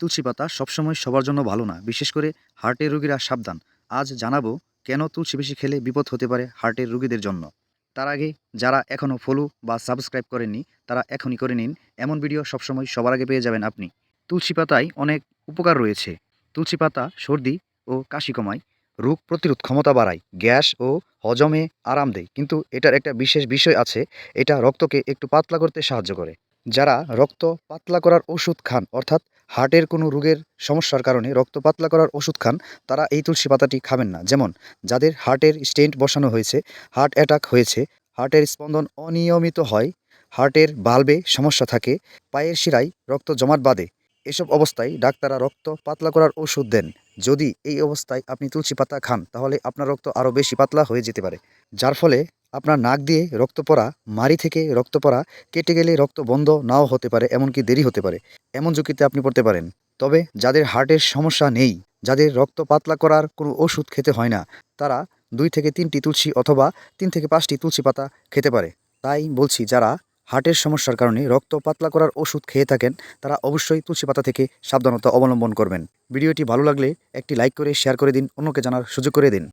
তুলসী পাতা সবসময় সবার জন্য ভালো না, বিশেষ করে হার্টের রোগীরা সাবধান। আজ জানাব কেন তুলসী বেশি খেলে বিপদ হতে পারে হার্টের রোগীদের জন্য। তার আগে যারা এখনও ফলো বা সাবস্ক্রাইব করেননি, তারা এখনই করে নিন। এমন ভিডিও সবসময় সবার আগে পেয়ে যাবেন আপনি। তুলসী পাতায় অনেক উপকার রয়েছে। তুলসী পাতা সর্দি ও কাশি কমায়, রোগ প্রতিরোধ ক্ষমতা বাড়ায়, গ্যাস ও হজমে আরাম দেয়। কিন্তু এটার একটা বিশেষ বিষয় আছে, এটা রক্তকে একটু পাতলা করতে সাহায্য করে। যারা রক্ত পাতলা করার ওষুধ খান, অর্থাৎ হার্টের কোনো রোগের সমস্যার কারণে রক্ত পাতলা করার ওষুধ খান, তারা এই তুলসী পাতাটি খাবেন না। যেমন, যাদের হার্টের স্টেন্ট বসানো হয়েছে, হার্ট অ্যাটাক হয়েছে, হার্টের স্পন্দন অনিয়মিত হয়, হার্টের বাল্বে সমস্যা থাকে, পায়ের শিরায় রক্ত জমাট বাঁধে, এসব অবস্থায় ডাক্তাররা রক্ত পাতলা করার ওষুধ দেন। যদি এই অবস্থায় আপনি তুলসী পাতা খান, তাহলে আপনার রক্ত আরও বেশি পাতলা হয়ে যেতে পারে। যার ফলে আপনার নাক দিয়ে রক্ত পড়া মারি থেকে রক্ত পড়া, কেটে গেলে রক্ত বন্ধ নাও হতে পারে, এমনকি দেরি হতে পারে। এমন ঝুঁকিতে আপনি পড়তে পারেন। তবে যাদের হার্টের সমস্যা নেই, যাদের রক্ত পাতলা করার কোনো ওষুধ খেতে হয় না, তারা দুই থেকে তিনটি তুলসী অথবা তিন থেকে পাঁচটি তুলসী পাতা খেতে পারে। তাই বলছি, যারা হার্টের সমস্যার কারণে রক্ত পাতলা করার ওষুধ খেয়ে থাকেন, তারা অবশ্যই তুলসী পাতা থেকে সাবধানতা অবলম্বন করবেন। ভিডিওটি ভালো লাগলে একটি লাইক করে, শেয়ার করে দিন, অন্যকে জানার সুযোগ করে দিন।